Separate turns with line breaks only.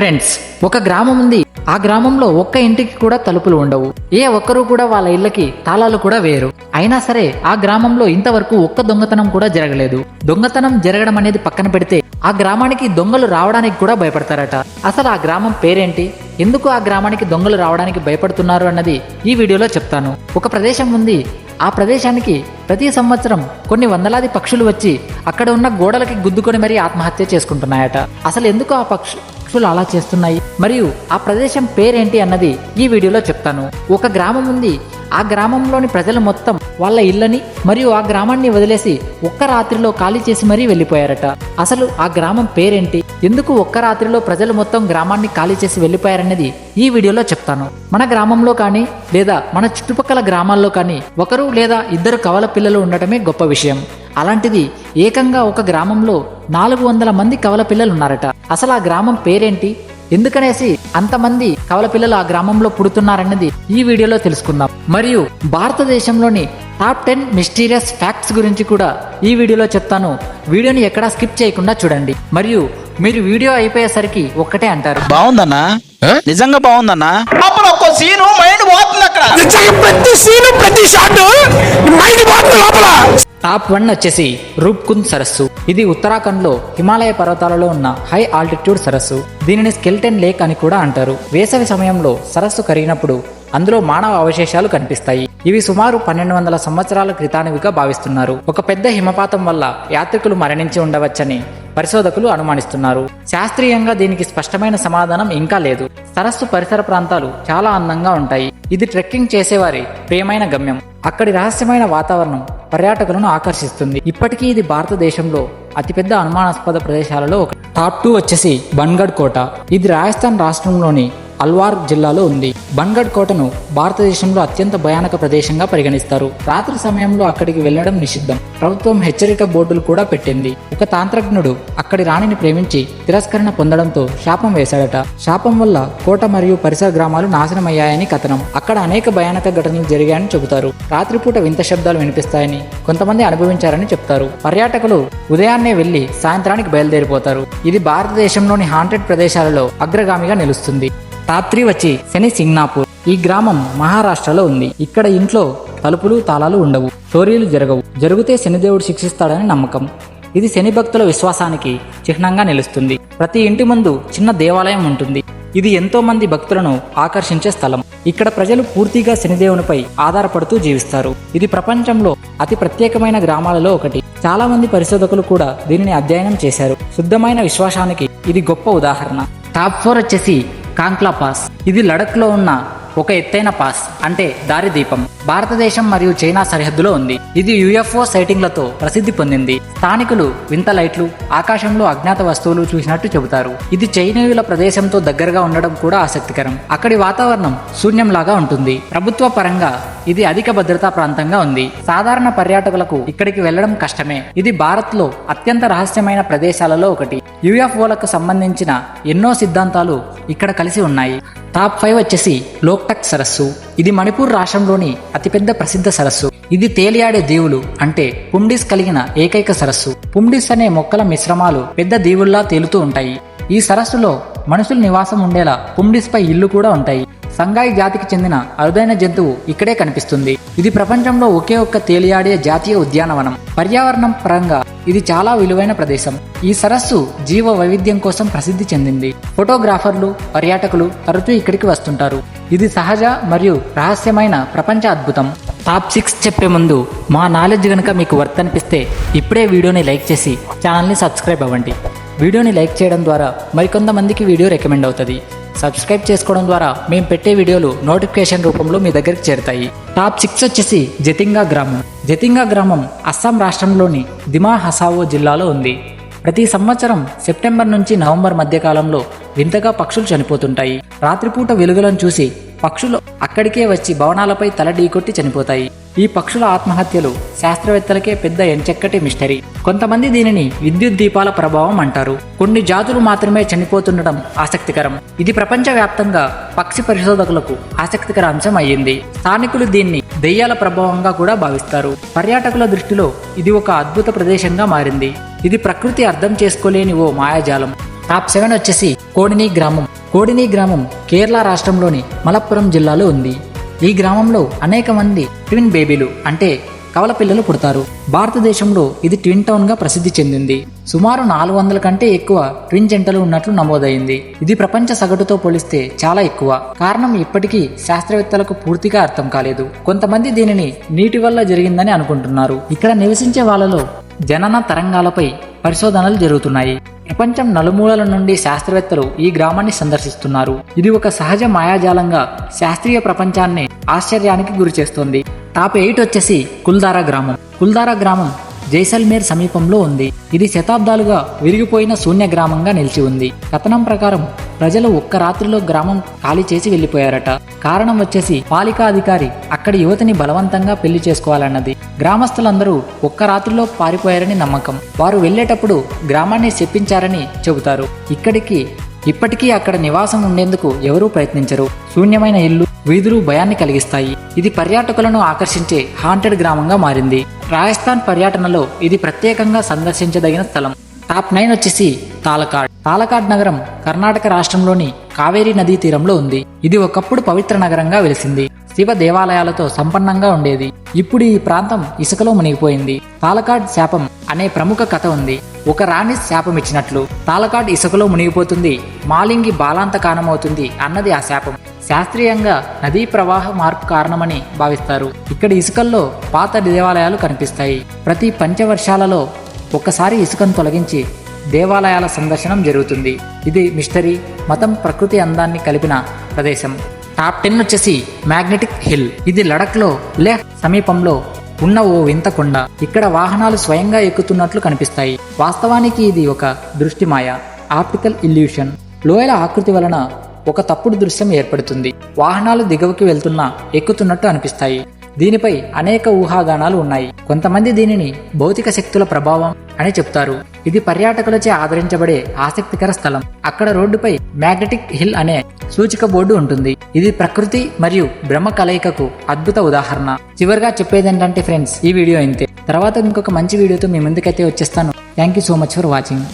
Friends ఒక గ్రామం ఉంది. ఆ గ్రామంలో ఒక్క ఇంటికి కూడా తలుపులు ఉండవు. ఏ ఒక్కరూ కూడా వాళ్ళ ఇళ్ళకి తాళాలు కూడా వేరు అయినా సరే ఆ గ్రామంలో ఇంతవరకు ఒక్క దొంగతనం కూడా జరగలేదు. దొంగతనం జరగడం అనేది పక్కన పెడితే ఆ గ్రామానికి దొంగలు రావడానికి కూడా భయపడతారట. అసలు ఆ గ్రామం పేరేంటి? ఎందుకు ఆ గ్రామానికి దొంగలు రావడానికి భయపడుతున్నారు అన్నది ఈ వీడియోలో చెప్తాను. ఒక ప్రదేశం ఉంది. ఆ ప్రదేశానికి ప్రతి సంవత్సరం కొన్ని వందలాది పక్షులు వచ్చి అక్కడ ఉన్న గోడలకి గుద్దుకొని మరీ ఆత్మహత్య చేసుకుంటున్నాయట. అసలు ఎందుకు ఆ పక్షు పక్షులు అలా చేస్తున్నాయి? మరియు ఆ ప్రదేశం పేరేంటి అన్నది ఈ వీడియోలో చెప్తాను. ఒక గ్రామం ఉంది. ఆ గ్రామంలోని ప్రజలు మొత్తం వాళ్ళ ఇళ్ళని మరియు ఆ గ్రామాన్ని వదిలేసి ఒక్క రాత్రిలో ఖాళీ చేసి మరీ వెళ్ళిపోయారట. అసలు ఆ గ్రామం పేరేంటి? ఎందుకు ఒక్క రాత్రిలో ప్రజలు మొత్తం గ్రామాన్ని ఖాళీ చేసి వెళ్ళిపోయారనేది ఈ వీడియోలో చెప్తాను. మన గ్రామంలో కానీ లేదా మన చుట్టుపక్కల గ్రామాల్లో కానీ ఒకరు లేదా ఇద్దరు కవల పిల్లలు ఉండటమే గొప్ప విషయం. అలాంటిది ఏకంగా ఒక గ్రామంలో నాలుగు వందల మంది కవల పిల్లలు ఉన్నారట. అసలు ఆ గ్రామం పేరేంటి? ఎందుకనేసి అంతమంది కవల పిల్లలు ఆ గ్రామంలో పుడుతున్నారన్నది ఈ వీడియోలో తెలుసుకుందాం. మరియు భారతదేశంలోని టాప్ టెన్ మిస్టీరియస్ ఫ్యాక్ట్స్ గురించి కూడా ఈ వీడియోలో చెప్తాను. వీడియోని ఎక్కడా స్కిప్ చేయకుండా చూడండి. మరియు మీరు వీడియో అయిపోయేసరికి ఒక్కటే అంటారు.
బాగుందన్నా? నిజంగా బాగుందన్నా? అప్పుడు ఒక్క సీను మైండ్ పోతుంది అక్కడ.
ప్రతి సీను ప్రతి షాట్ మైండ్ పోతుంది లోపల.
టాప్ వన్ వచ్చేసి రూప్కుంద్ సరస్సు ఇది ఉత్తరాఖండ్లో హిమాలయ పర్వతాలలో ఉన్న హై ఆల్టిట్యూడ్ సరస్సు దీనిని స్కెల్టన్ లేక్ అని కూడా అంటారు. వేసవి సమయంలో సరస్సు కరిగినప్పుడు అందులో మానవ అవశేషాలు కనిపిస్తాయి. ఇవి సుమారు పన్నెండు వందల సంవత్సరాల క్రితానివిగా భావిస్తున్నారు. ఒక పెద్ద హిమపాతం వల్ల యాత్రికులు మరణించి ఉండవచ్చని పరిశోధకులు అనుమానిస్తున్నారు. శాస్త్రీయంగా దీనికి స్పష్టమైన సమాధానం ఇంకా లేదు. సరస్సు పరిసర ప్రాంతాలు చాలా అందంగా ఉంటాయి. ఇది ట్రెక్కింగ్ చేసేవారి ప్రియమైన గమ్యం. అక్కడి రహస్యమైన వాతావరణం పర్యాటకులను ఆకర్షిస్తుంది. ఇప్పటికీ ఇది భారతదేశంలో అతిపెద్ద అనుమానాస్పద ప్రదేశాలలో ఒక టాప్ టూ వచ్చేసి బన్గఢ్ కోట. ఇది రాజస్థాన్ రాష్ట్రంలోని అల్వార్ జిల్లాలో ఉంది. బన్గఢ్ కోటను భారతదేశంలో అత్యంత భయానక ప్రదేశంగా పరిగణిస్తారు. రాత్రి సమయంలో అక్కడికి వెళ్ళడం నిషిద్ధం. ప్రభుత్వం హెచ్చరిక బోర్డులు కూడా పెట్టింది. ఒక తాంత్రజ్ఞుడు అక్కడి రాణిని ప్రేమించి తిరస్కరణ పొందడంతో శాపం వేశాడట. శాపం వల్ల కోట మరియు పరిసర గ్రామాలు నాశనమయ్యాయని కథనం. అక్కడ అనేక భయానక ఘటనలు జరిగాయని చెబుతారు. రాత్రిపూట వింత శబ్దాలు వినిపిస్తాయని కొంతమంది అనుభవించారని చెప్తారు. పర్యాటకులు ఉదయాన్నే వెళ్ళి సాయంత్రానికి బయలుదేరిపోతారు. ఇది భారతదేశంలోని హాంటెడ్ ప్రదేశాలలో అగ్రగామిగా నిలుస్తుంది. టాప్ త్రీ వచ్చి శని సింగ్నాపూర్. ఈ గ్రామం మహారాష్ట్రలో ఉంది. ఇక్కడ ఇంట్లో తలుపులు తాళాలు ఉండవు. చోరీలు జరగవు. జరిగితే శనిదేవుడు శిక్షిస్తాడని నమ్మకం. ఇది శని భక్తుల విశ్వాసానికి చిహ్నంగా నిలుస్తుంది. ప్రతి ఇంటి ముందు చిన్న దేవాలయం ఉంటుంది. ఇది ఎంతో మంది భక్తులను ఆకర్షించే స్థలం. ఇక్కడ ప్రజలు పూర్తిగా శనిదేవునిపై ఆధారపడుతూ జీవిస్తారు. ఇది ప్రపంచంలో అతి ప్రత్యేకమైన గ్రామాలలో ఒకటి. చాలా మంది పరిశోధకులు కూడా దీనిని అధ్యయనం చేశారు. శుద్ధమైన విశ్వాసానికి ఇది గొప్ప ఉదాహరణ. టాప్ ఫోర్ వచ్చేసి కాంక్లా పాస్. ఇది లడఖ్లో ఉన్న ఒక ఎత్తైన పాస్ అంటే దారి దీపం భారతదేశం మరియు చైనా సరిహద్దులో ఉంది. ఇది యుఎఫ్ఓ సైటింగ్లతో ప్రసిద్ధి పొందింది. స్థానికులు వింత లైట్లు ఆకాశంలో అజ్ఞాత వస్తువులు చూసినట్టు చెబుతారు. ఇది చైనీయుల ప్రదేశంతో దగ్గరగా ఉండడం కూడా ఆసక్తికరం. అక్కడి వాతావరణం శూన్యంలాగా ఉంటుంది. ప్రభుత్వ పరంగా ఇది అధిక భద్రతా ప్రాంతంగా ఉంది. సాధారణ పర్యాటకులకు ఇక్కడికి వెళ్ళడం కష్టమే. ఇది భారత్లో అత్యంత రహస్యమైన ప్రదేశాలలో ఒకటి. యుఎఫ్ఓలకు సంబంధించిన ఎన్నో సిద్ధాంతాలు ఇక్కడ కలిసి ఉన్నాయి. టాప్ ఫైవ్ వచ్చేసి లోక్టక్ సరస్సు. ఇది మణిపూర్ రాష్ట్రంలోని అతిపెద్ద ప్రసిద్ధ సరస్సు. ఇది తేలియాడే దీవులు అంటే పుండిస్ కలిగిన ఏకైక సరస్సు. పుండిస్ అనే మొక్కల మిశ్రమాలు పెద్ద దీవుల్లా తేలుతూ ఉంటాయి. ఈ సరస్సులో మనుషులు నివాసం ఉండేలా పుండిస్ పై ఇల్లు కూడా ఉంటాయి. సంగాయి జాతికి చెందిన అరుదైన జంతువు ఇక్కడే కనిపిస్తుంది. ఇది ప్రపంచంలో ఒకే ఒక్క తేలియాడే జాతీయ ఉద్యానవనం. పర్యావరణం పరంగా ఇది చాలా విలువైన ప్రదేశం. ఈ సరస్సు జీవ వైవిధ్యం కోసం ప్రసిద్ధి చెందింది. ఫోటోగ్రాఫర్లు పర్యాటకులు తరచూ ఇక్కడికి వస్తుంటారు. ఇది సహజ మరియు రహస్యమైన ప్రపంచ అద్భుతం. టాప్ సిక్స్ చెప్పే ముందు మా నాలెడ్జ్ కనుక మీకు వర్త్ అనిపిస్తే ఇప్పుడే వీడియోని లైక్ చేసి ఛానల్ని సబ్స్క్రైబ్ అవ్వండి. వీడియోని లైక్ చేయడం ద్వారా మరికొంతమందికి వీడియో రికమెండ్ అవుతుంది. సబ్స్క్రైబ్ చేసుకోవడం ద్వారా మేము పెట్టే వీడియోలు నోటిఫికేషన్ రూపంలో మీ దగ్గరికి చేరుతాయి. టాప్ సిక్స్ వచ్చేసి జతింగా గ్రామం. జతింగా గ్రామం అస్సాం రాష్ట్రంలోని దిమా హసావో జిల్లాలో ఉంది. ప్రతి సంవత్సరం సెప్టెంబర్ నుంచి నవంబర్ మధ్యకాలంలో వింతగా పక్షులు చనిపోతుంటాయి. రాత్రిపూట వెలుగులను చూసి పక్షులు అక్కడికే వచ్చి భవనాలపై తల ఢీకొట్టి చనిపోతాయి. ఈ పక్షుల ఆత్మహత్యలు శాస్త్రవేత్తలకే పెద్ద ఎంచెక్కటి మిస్టరీ. కొంతమంది దీనిని విద్యుత్ దీపాల ప్రభావం అంటారు. కొన్ని జాతులు మాత్రమే చనిపోతుండడం ఆసక్తికరం. ఇది ప్రపంచవ్యాప్తంగా పక్షి పరిశోధకులకు ఆసక్తికర అంశం అయ్యింది. స్థానికులు దీన్ని దెయ్యాల ప్రభావంగా కూడా భావిస్తారు. పర్యాటకుల దృష్టిలో ఇది ఒక అద్భుత ప్రదేశంగా మారింది. ఇది ప్రకృతి అర్థం చేసుకోలేని ఓ మాయాజాలం. టాప్ సెవెన్ వచ్చేసి కోడిని గ్రామం. కోడిని గ్రామం కేరళ రాష్ట్రంలోని మలప్పురం జిల్లాలో ఉంది. ఈ గ్రామంలో అనేక మంది ట్విన్ బేబీలు అంటే కవల పిల్లలు పుడతారు. భారతదేశంలో ఇది ట్విన్ టౌన్గా ప్రసిద్ధి చెందింది. సుమారు నాలుగు వందల కంటే ఎక్కువ ట్విన్ జంటలు ఉన్నట్లు నమోదైంది. ఇది ప్రపంచ సగటుతో పోలిస్తే చాలా ఎక్కువ. కారణం ఇప్పటికీ శాస్త్రవేత్తలకు పూర్తిగా అర్థం కాలేదు. కొంతమంది దీనిని నీటి వల్ల జరిగిందని అనుకుంటున్నారు. ఇక్కడ నివసించే వాళ్ళలో జనన తరంగాలపై పరిశోధనలు జరుగుతున్నాయి. ప్రపంచం నలుమూలల నుండి శాస్త్రవేత్తలు ఈ గ్రామాన్ని సందర్శిస్తున్నారు. ఇది ఒక సహజ మాయాజాలంగా శాస్త్రీయ ప్రపంచాన్ని ఆశ్చర్యానికి గురిచేస్తోంది. టాప్ ఎయిట్ వచ్చేసి కుల్దారా గ్రామం. కుల్దారా గ్రామం జైసల్మేర్ సమీపంలో ఉంది. ఇది శతాబ్దాలుగా విరిగిపోయిన శూన్య గ్రామంగా నిలిచి ఉంది. కథనం ప్రకారం ప్రజలు ఒక్క రాత్రిలో గ్రామం ఖాళీ చేసి వెళ్ళిపోయారట కారణం వచ్చేసి పాలికా అధికారి అక్కడి యువతిని బలవంతంగా పెళ్ళి చేసుకోవాలన్నది. గ్రామస్తులందరూ ఒక్క రాత్రిలో పారిపోయారని నమ్మకం. వారు వెళ్ళేటప్పుడు గ్రామాన్ని చెప్పించారని చెబుతారు. ఇక్కడికి ఇప్పటికీ అక్కడ నివాసం ఉండేందుకు ఎవరూ ప్రయత్నించరు. శూన్యమైన ఇల్లు వీధులు భయాన్ని కలిగిస్తాయి. ఇది పర్యాటకులను ఆకర్షించే హాంటెడ్ గ్రామంగా మారింది. రాజస్థాన్ పర్యటనలో ఇది ప్రత్యేకంగా సందర్శించదగిన స్థలం. టాప్ నైన్ వచ్చేసి తాలకాడ్. తాలకాడ్ నగరం కర్ణాటక రాష్ట్రంలోని కావేరీ నదీ తీరంలో ఉంది. ఇది ఒకప్పుడు పవిత్ర నగరంగా వెలిసింది. శివ దేవాలయాలతో సంపన్నంగా ఉండేది. ఇప్పుడు ఈ ప్రాంతం ఇసుకలో మునిగిపోయింది. తాలకాడ్ శాపం అనే ప్రముఖ కథ ఉంది. ఒక రాణి శాపం ఇచ్చినట్లు తాలకాడ్ ఇసుకలో మునిగిపోతుంది. మాలింగి బాలాంత కారణమవుతుంది అన్నది ఆ శాపం. శాస్త్రీయంగా నదీ ప్రవాహ మార్పు కారణమని భావిస్తారు. ఇక్కడ ఇసుకల్లో పాత దేవాలయాలు కనిపిస్తాయి. ప్రతి పంచవర్షాలలో ఒక్కసారి ఇసుకను తొలగించి దేవాలయాల సందర్శనం జరుగుతుంది. ఇది మిస్టరీ మతం ప్రకృతి అందాన్ని కలిపిన ప్రదేశం. టాప్ టెన్ వచ్చేసి మ్యాగ్నెటిక్ హిల్. ఇది లడఖ్లో లేహ్ సమీపంలో ఉన్న ఓ వింత కొండ. ఇక్కడ వాహనాలు స్వయంగా ఎక్కుతున్నట్లు కనిపిస్తాయి. వాస్తవానికి ఇది ఒక దృష్టిమాయ ఆప్టికల్ ఇల్యూషన్. లోయల ఆకృతి వలన ఒక తప్పుడు దృశ్యం ఏర్పడుతుంది. వాహనాలు దిగువకి వెళ్తున్నా ఎక్కుతున్నట్టు అనిపిస్తాయి. దీనిపై అనేక ఊహాగానాలు ఉన్నాయి. కొంతమంది దీనిని భౌతిక శక్తుల ప్రభావం అని చెప్తారు. ఇది పర్యాటకులచే ఆదరించబడే ఆసక్తికర స్థలం. అక్కడ రోడ్డుపై మ్యాగ్నెటిక్ హిల్ అనే సూచిక బోర్డు ఉంటుంది. ఇది ప్రకృతి మరియు బ్రహ్మ కలయికకు అద్భుత ఉదాహరణ. చివరిగా చెప్పేది ఏంటంటే ఫ్రెండ్స్ ఈ వీడియో ఇంతే. తర్వాత ఇంకొక మంచి వీడియోతో మీ ముందుకైతే వచ్చేస్తాను. Thank you so much for watching.